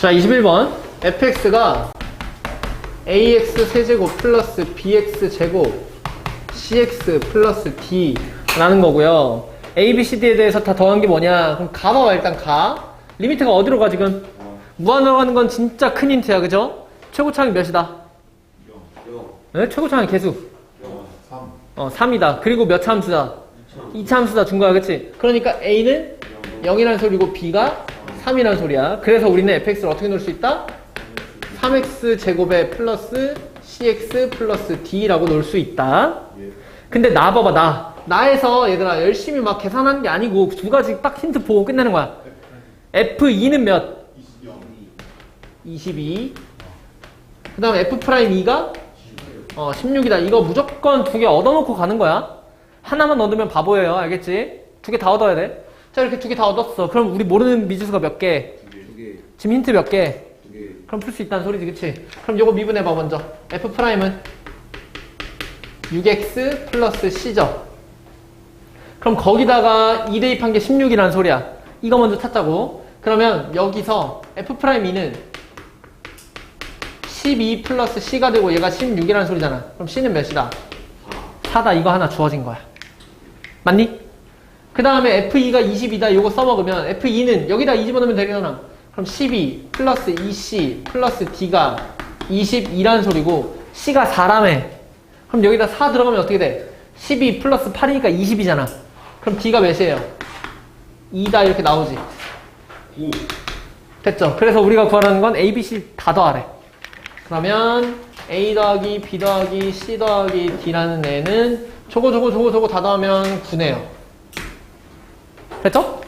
자, 21번. fx가 ax 세제곱 플러스 bx 제곱 cx 플러스 d라는 거고요. a, b, c, d에 대해서 다 더한 게 뭐냐? 그럼 가 봐봐, 일단 가. 리미트가 어디로 가, 지금? 무한으로 가는 건 진짜 큰 힌트야, 그죠? 최고차항이 몇이다? 네? 최고차항이 개수. 3 어, 3이다. 그리고 몇차 함수다? 2차 함수다 준 거야, 그치? 그러니까 A는 0이라는 소리고 B가 3이라는 소리야. 그래서 우리는 fx를 어떻게 넣을 수 있다? 3x 제곱에 플러스 cx 플러스 d라고 넣을 수 있다. 근데 나 봐봐, 나. 나에서 얘들아, 열심히 막 계산하는 게 아니고 두 가지 딱 힌트 보고 끝내는 거야. f2는 몇? 22. 그 다음에 f'2가 어, 16이다. 이거 무조건 두 개 얻어놓고 가는 거야. 하나만 얻으면 바보예요. 알겠지? 두 개 다 얻어야 돼. 자, 이렇게 두 개 다 얻었어. 그럼 우리 모르는 미지수가 몇 개? 두 개 지금 힌트 몇 개? 두 개 그럼 풀 수 있다는 소리지, 그치? 그럼 요거 미분해봐, 먼저. F'은 6x 플러스 c죠. 그럼 거기다가 2 대입한 게 16이라는 소리야. 이거 먼저 찾자고. 그러면 여기서 F'2는 12 플러스 c가 되고 얘가 16이라는 소리잖아. 그럼 c는 몇이다? 4다. 이거 하나 주어진 거야. 맞니? 그 다음에 F2가 20이다. 이거 써먹으면 F2는 여기다 2 집어넣으면 되잖아. 그럼 12 플러스 2C 플러스 D가 22라는 소리고 C가 4라며. 그럼 여기다 4 들어가면 어떻게 돼? 12 플러스 8이니까 20이잖아. 그럼 D가 몇이에요? 2다 이렇게 나오지. 9 됐죠? 그래서 우리가 구하라는 건 A, B, C 다 더하래. 그러면 A 더하기 B 더하기 C 더하기 D라는 애는 저거 저거 저거 저거 다 더하면 9네요. 됐죠?